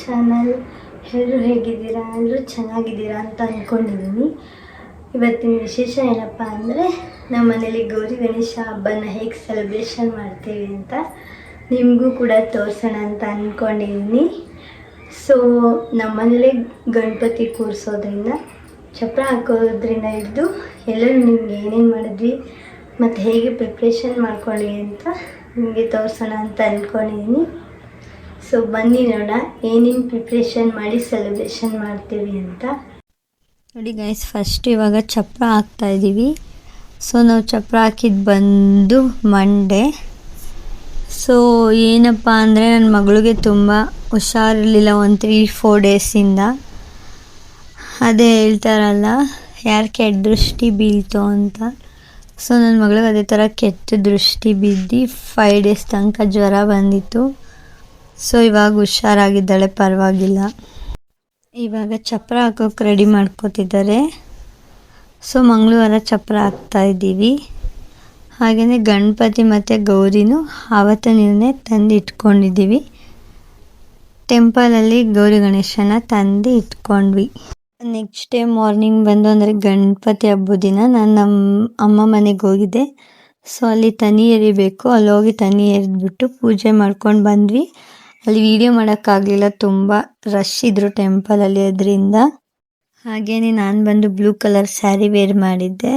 Channel ಎಲ್ಲರೂ ಹೇಗಿದ್ದೀರಾ, ಎಲ್ಲರೂ ಚೆನ್ನಾಗಿದ್ದೀರಾ ಅಂತ ಅಂದ್ಕೊಂಡಿದ್ದೀನಿ ಇವತ್ತಿನ ವಿಶೇಷ ಏನಪ್ಪ ಅಂದರೆ ನಮ್ಮ ಮನೇಲಿ ಗೌರಿ ಗಣೇಶ ಹಬ್ಬನ ಹೇಗೆ ಸೆಲೆಬ್ರೇಷನ್ ಮಾಡ್ತೀವಿ ಅಂತ ನಿಮಗೂ ಕೂಡ ತೋರಿಸೋಣ ಅಂತ ಅಂದ್ಕೊಂಡಿದ್ದೀನಿ ಸೊ ನಮ್ಮ ಮನೇಲಿ ಗಣಪತಿ ಕೂರಿಸೋದ್ರಿಂದ, ಚಪ್ರ ಹಾಕೋದ್ರಿಂದ ಹಿಡಿದು ಎಲ್ಲರೂ ನಿಮ್ಗೆ ಏನೇನು ಮಾಡಿದ್ವಿ, ಮತ್ತು ಹೇಗೆ ಪ್ರಿಪ್ರೇಷನ್ ಮಾಡ್ಕೊಳ್ಳಿ ಅಂತ ನಿಮಗೆ ತೋರಿಸೋಣ ಅಂತ ಅಂದ್ಕೊಂಡಿದ್ದೀನಿ ಸೊ ಬನ್ನಿ ನೋಡ, ಏನೇನು ಪ್ರಿಪ್ರೇಷನ್ ಮಾಡಿ ಸೆಲೆಬ್ರೇಷನ್ ಮಾಡ್ತೀವಿ ಅಂತ. ನೋಡಿ ಗೈಸ್ ಫಸ್ಟ್ ಇವಾಗ ಚಪ್ರ ಹಾಕ್ತಾ ಇದ್ದೀವಿ ಸೊ ನಾವು ಚಪ್ರ ಹಾಕಿದ್ದು ಬಂದು ಮಂಡೇ ಸೊ ಏನಪ್ಪ ಅಂದರೆ ನನ್ನ ಮಗಳಿಗೆ ತುಂಬ ಹುಷಾರಿರಲಿಲ್ಲ ಒಂದು ತ್ರೀ ಫೋರ್ ಡೇಸಿಂದ ಅದೇ ಹೇಳ್ತಾರಲ್ಲ, ಯಾರು ಕೆಟ್ಟ ದೃಷ್ಟಿ ಬೀಳ್ತು ಅಂತ. ಸೊ ನನ್ನ ಮಗಳಿಗೆ ಅದೇ ಥರ ಕೆಟ್ಟ ದೃಷ್ಟಿ ಬಿದ್ದು ಫೈವ್ ಡೇಸ್ ತನಕ ಜ್ವರ ಬಂದಿತ್ತು. ಸೊ ಇವಾಗ ಹುಷಾರಾಗಿದ್ದಾಳೆ, ಪರವಾಗಿಲ್ಲ. ಇವಾಗ ಚಪ್ರ ಹಾಕೋಕೆ ರೆಡಿ ಮಾಡ್ಕೋತಿದ್ದಾರೆ. ಸೊ ಮಂಗಳವಾರ ಚಪ್ರ ಹಾಕ್ತಾ ಇದ್ದೀವಿ. ಹಾಗೆಯೇ ಗಣಪತಿ ಮತ್ತು ಗೌರಿನೂ ಆವತ್ತಿನೇ ತಂದು ಇಟ್ಕೊಂಡಿದ್ದೀವಿ. ಟೆಂಪಲಲ್ಲಿ ಗೌರಿ ಗಣೇಶನ ತಂದು ಇಟ್ಕೊಂಡ್ವಿ. ನೆಕ್ಸ್ಟ್ ಡೇ ಮಾರ್ನಿಂಗ್ ಬಂದು ಅಂದರೆ ಗಣಪತಿ ಹಬ್ಬದ ದಿನ ನಾನು ನಮ್ಮ ಅಮ್ಮ ಮನೆಗೆ ಹೋಗಿದ್ದೆ. ಸೊ ಅಲ್ಲಿ ತನಿ ಎರಿಬೇಕು ಅಲ್ಲಿ ಹೋಗಿ ತನಿ ಎರಿದ್ಬಿಟ್ಟು ಪೂಜೆ ಮಾಡ್ಕೊಂಡು ಬಂದ್ವಿ. ಅಲ್ಲಿ ವಿಡಿಯೋ ಮಾಡೋಕ್ಕಾಗಲಿಲ್ಲ. ತುಂಬ ರಶ್ ಇದ್ರು ಟೆಂಪಲಲ್ಲಿ ಅದರಿಂದ. ಹಾಗೇನೆ ನಾನು ಬಂದು ಬ್ಲೂ ಕಲರ್ ಸ್ಯಾರಿ ವೇರ್ ಮಾಡಿದ್ದೆ.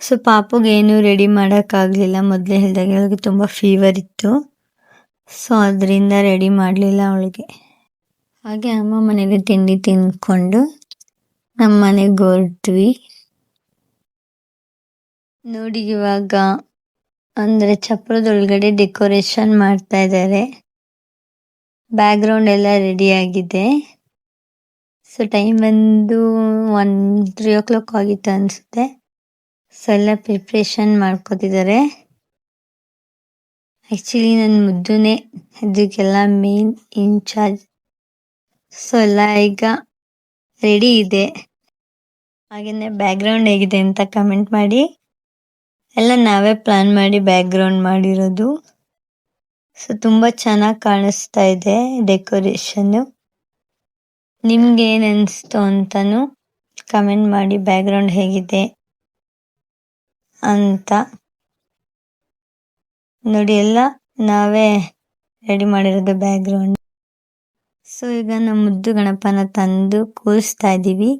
ಸೊ ಪಾಪುಗೆ ಏನೂ ರೆಡಿ ಮಾಡೋಕ್ಕಾಗಲಿಲ್ಲ. ಮೊದಲೇ ಹೇಳಿದಾಗ ಅವಳಿಗೆ ತುಂಬ ಫೀವರ್ ಇತ್ತು. ಸೊ ಅದರಿಂದ ರೆಡಿ ಮಾಡಲಿಲ್ಲ ಅವಳಿಗೆ. ಹಾಗೆ ಅಮ್ಮ ಮನೆಗೆ ತಿಂಡಿ ತಿಂದ್ಕೊಂಡು ನಮ್ಮ ಮನೆಗೆ ಹೊರಟ್ವಿ. ನೋಡಿ ಇವಾಗ ಅಂದರೆ ಚಪ್ರದೊಳಗಡೆ ಡೆಕೋರೇಷನ್ ಮಾಡ್ತಾ ಇದ್ದಾರೆ ಬ್ಯಾಕ್ಗ್ರೌಂಡ್ ಎಲ್ಲ ರೆಡಿ ಆಗಿದೆ. ಸೊ ಟೈಮ್ ಬಂದು ಒನ್ ತ್ರೀ ಓ ಕ್ಲಾಕ್ ಆಗಿತ್ತು ಅನಿಸುತ್ತೆ. ಸೊ ಎಲ್ಲ ಪ್ರಿಪ್ರೇಷನ್ ಮಾಡ್ಕೋತಿದ್ದಾರೆ. ಆ್ಯಕ್ಚುಲಿ ನನ್ನ ಮುದ್ದುನೇ ಇದಕ್ಕೆಲ್ಲ ಮೇನ್ ಇನ್ಚಾರ್ಜ್ ಸೊ ಎಲ್ಲ ಈಗ ರೆಡಿ ಇದೆ. ಹಾಗೆಯೇ ಬ್ಯಾಕ್ಗ್ರೌಂಡ್ ಹೇಗಿದೆ ಅಂತ ಕಮೆಂಟ್ ಮಾಡಿ. ಎಲ್ಲ ನಾವೇ ಪ್ಲಾನ್ ಮಾಡಿ ಬ್ಯಾಕ್ಗ್ರೌಂಡ್ ಮಾಡಿರೋದು. ಸೊ ತುಂಬಾ ಚೆನ್ನಾಗಿ ಕಾಣಿಸ್ತಾ ಇದೆ ಡೆಕೋರೇಷನ್ ನಿಮ್ಗೆ ಏನ್ ಅನ್ಸ್ತು ಅಂತಾನು ಕಮೆಂಟ್ ಮಾಡಿ ಬ್ಯಾಕ್ಗ್ರೌಂಡ್ ಹೇಗಿದೆ ಅಂತ. ನೋಡಿ, ಎಲ್ಲ ನಾವೇ ರೆಡಿ ಮಾಡಿರೋದು ಬ್ಯಾಕ್ಗ್ರೌಂಡ್ ಸೊ ಈಗ ನಮ್ಮ ಮುದ್ದು ಗಣಪನ ತಂದು ಕೂರಿಸ್ತಾ ಇದ್ದೀವಿ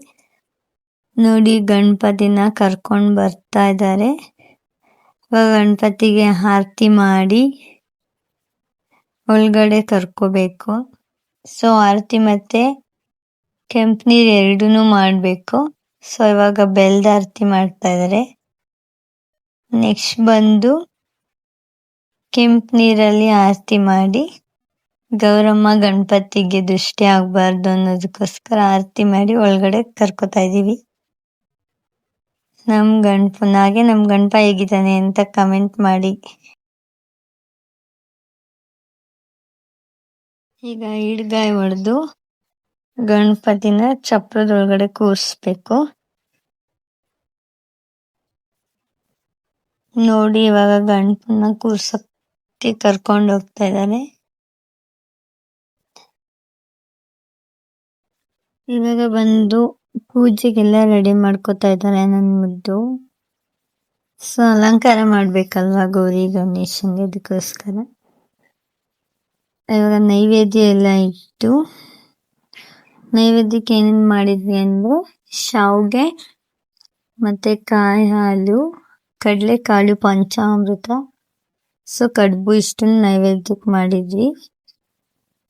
ನೋಡಿ, ಗಣಪತಿನ ಕರ್ಕೊಂಡು ಬರ್ತಾ ಇದ್ದಾರೆ. ಇವಾಗ ಗಣಪತಿಗೆ ಆರತಿ ಮಾಡಿ ಒಳಗಡೆ ಕರ್ಕೋಬೇಕು ಸೊ ಆರತಿ ಮತ್ತೆ ಕೆಂಪು ನೀರು ಎರಡೂ ಮಾಡಬೇಕು. ಸೊ ಇವಾಗ ಬೆಲ್ದ ಆರತಿ ಮಾಡ್ತಾ ಇದ್ದಾರೆ ನೆಕ್ಸ್ಟ್ ಬಂದು ಕೆಂಪು ನೀರಲ್ಲಿ ಆರತಿ ಮಾಡಿ ಗೌರಮ್ಮ ಗಣಪತಿಗೆ ದೃಷ್ಟಿ ಆಗಬಾರ್ದು ಅನ್ನೋದಕ್ಕೋಸ್ಕರ ಆರತಿ ಮಾಡಿ ಒಳಗಡೆ ಕರ್ಕೋತಾ ಇದ್ದೀವಿ ನಮ್ಮ ಗಣಪನ ಹಾಗೆ ನಮ್ಮ ಗಣಪ ಹೇಗಿದ್ದಾನೆ ಅಂತ ಕಮೆಂಟ್ ಮಾಡಿ. ಈಗ ಈಡ್ಗಾಯಿ ಹೊಡೆದು ಗಣಪತಿನ ಚಪ್ರದೊಳಗಡೆ ಕೂರಿಸ್ಬೇಕು. ನೋಡಿ ಇವಾಗ ಗಣಪನ ಕೂರ್ಸಕ್ಕೆ ಕರ್ಕೊಂಡು ಹೋಗ್ತಾ ಇದ್ದಾರೆ. ಇವಾಗ ಬಂದು ಪೂಜೆಗೆಲ್ಲ ರೆಡಿ ಮಾಡ್ಕೋತಾ ಇದ್ದಾರೆ ನನ್ನ ಮುದ್ದು ಸೊ ಅಲಂಕಾರ ಮಾಡ್ಬೇಕಲ್ವಾ ಗೌರಿ ಗಣೇಶನ್ಗೆ ಅದಕ್ಕೋಸ್ಕರ? ಇವಾಗ ನೈವೇದ್ಯ ಎಲ್ಲ ಇಟ್ಟು ನೈವೇದ್ಯಕ್ಕೆ ಏನೇನು ಮಾಡಿದ್ವಿ ಅಂದ್ರೆ ಶಾವ್ಗೆ ಮತ್ತೆ ಕಾಯಿ ಹಾಲು, ಕಡಲೆಕಾಳು, ಪಂಚಾಮೃತ. ಸೊ ಕಡುಬು ಇಷ್ಟನ್ನು ನೈವೇದ್ಯಕ್ಕೆ ಮಾಡಿದ್ವಿ.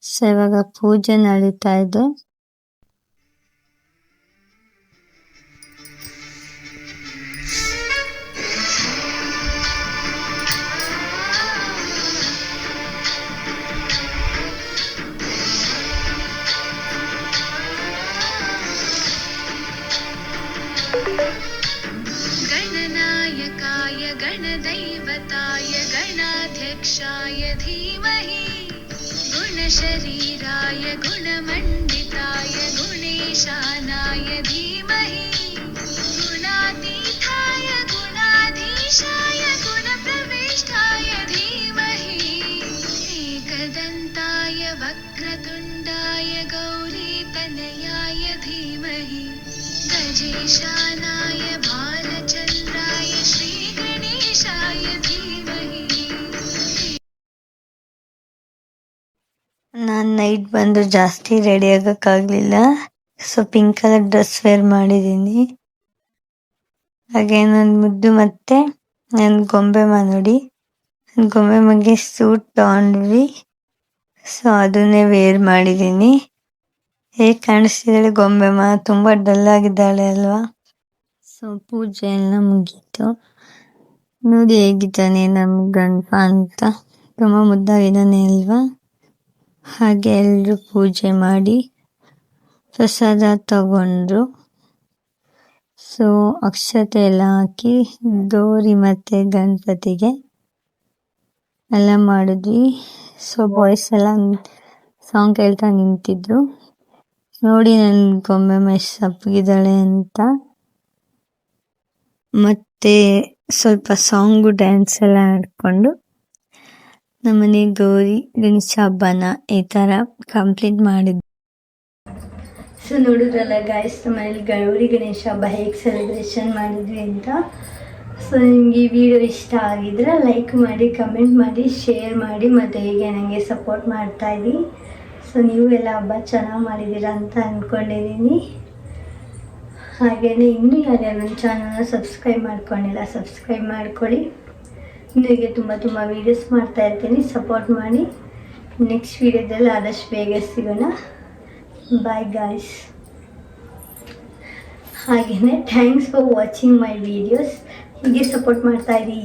ಸೊ ಇವಾಗ ಪೂಜೆ ನಡೀತಾ ಇದೆ. पुरुषाय धीमहि गुणशरीराय गुणमण्डिताय गुणेशानाय धीमहि। गुणातीताय, गुणाधीशाय, गुणप्रविष्टाय धीमहि। एकदन्ताय, वक्रतुण्डाय, गौरीतनयाय धीमहि। गजेशानाय भारचन्द्र ನಾನು ನೈಟ್ ಬಂದು ಜಾಸ್ತಿ ready ಆಗೋಕ್ಕಾಗಲಿಲ್ಲ. So pink colour dress wear ಮಾಡಿದ್ದೀನಿ ಹಾಗೆ ನನ್ನ ಮುದ್ದು ಮತ್ತೆ ನನ್ನ ಮಾ ನೋಡಿ. ನನ್ನ ಗೊಂಬೆಮ್ಮಗೆ ಸೂಟ್ ತಗೊಂಡ್ವಿ. ಸೊ ಅದನ್ನೇ ವೇರ್ ಮಾಡಿದ್ದೀನಿ ಹೇಗೆ ಕಾಣಿಸ್ತಿದ್ದಾಳೆ ಮಾ? ತುಂಬ ಡಲ್ ಆಗಿದ್ದಾಳೆ ಅಲ್ವಾ? ಸೊ ಪೂಜೆ ಎಲ್ಲ ಮುಗೀತು. ನೋಡಿ ಹೇಗಿದ್ದಾನೆ ನಮ್ಮ ಗಣಪ ಅಂತ. ತುಂಬ ಮುದ್ದಾಗಿದ್ದಾನೆ ಅಲ್ವಾ? ಹಾಗೆ ಎಲ್ಲರೂ ಪೂಜೆ ಮಾಡಿ ಪ್ರಸಾದ ತಗೊಂಡ್ರು. ಸೊ ಅಕ್ಷತೆ ಎಲ್ಲ ಹಾಕಿ ಗೌರಿ ಮತ್ತೆ ಗಣಪತಿಗೆ ಎಲ್ಲ ಮಾಡಿದ್ವಿ. ಸೊ ಬಾಯ್ಸ್ ಎಲ್ಲ ಸಾಂಗ್ ಕೇಳ್ತಾ ನಿಂತಿದ್ರು. ನೋಡಿ ಗೊಂಬೆ ಎಷ್ಟು ಸಪ್ಪಗಿದ್ದಾಳೆ ಅಂತ. ಮತ್ತೆ ಸ್ವಲ್ಪ ಸಾಂಗು ಡ್ಯಾನ್ಸ್ ಎಲ್ಲ ಆಡ್ಕೊಂಡು ನಮ್ಮನೆ ಗೌರಿ, ಗಣೇಶ ಹಬ್ಬನ ಈ ಥರ ಕಂಪ್ಲೀಟ್ ಮಾಡಿದ್ವಿ ಸೊ ನೋಡಿದ್ರಲ್ಲ ಗಾಯ್ಸ್ ನಮ್ಮನೇಲಿ ಗೌರಿ, ಗಣೇಶ ಹಬ್ಬ ಹೇಗೆ ಸೆಲೆಬ್ರೇಷನ್ ಮಾಡಿದ್ವಿ ಅಂತ. ಸೊ ನಿಮಗೆ ಈ ವಿಡಿಯೋ ಇಷ್ಟ ಆಗಿದ್ರೆ ಲೈಕ್ ಮಾಡಿ ಕಮೆಂಟ್ ಮಾಡಿ ಶೇರ್ ಮಾಡಿ, ಮತ್ತು ಹೀಗೆ ನನಗೆ ಸಪೋರ್ಟ್ ಮಾಡ್ತಾ ಇದ್ದೀನಿ ಸೊ ನೀವು ಎಲ್ಲ ಹಬ್ಬ ಚೆನ್ನಾಗಿ ಮಾಡಿದ್ದೀರಾ ಅಂತ ಅಂದ್ಕೊಂಡಿದ್ದೀನಿ ಹಾಗೆಯೇ ಇನ್ನೂ ಯಾರ್ಯಾರು ನನ್ನ ಚಾನಲ್ನ ಸಬ್ಸ್ಕ್ರೈಬ್ ಮಾಡ್ಕೊಂಡಿಲ್ಲ ಸಬ್ಸ್ಕ್ರೈಬ್ ಮಾಡ್ಕೊಳ್ಳಿ. ಹೀಗೆ ತುಂಬ ತುಂಬ ವೀಡಿಯೋಸ್ ಮಾಡ್ತಾ ಇರ್ತೀನಿ. ಸಪೋರ್ಟ್ ಮಾಡಿ. ನೆಕ್ಸ್ಟ್ ವೀಡಿಯೋದಲ್ಲಿ ಆದಷ್ಟು ಬೇಗ ಸಿಗೋಣ. ಬಾಯ್ ಗಾಯ್ಸ್ ಹಾಗೆಯೇ thanks for watching my videos ಹೀಗೆ ಸಪೋರ್ಟ್ ಮಾಡ್ತಾ ಇರಿ.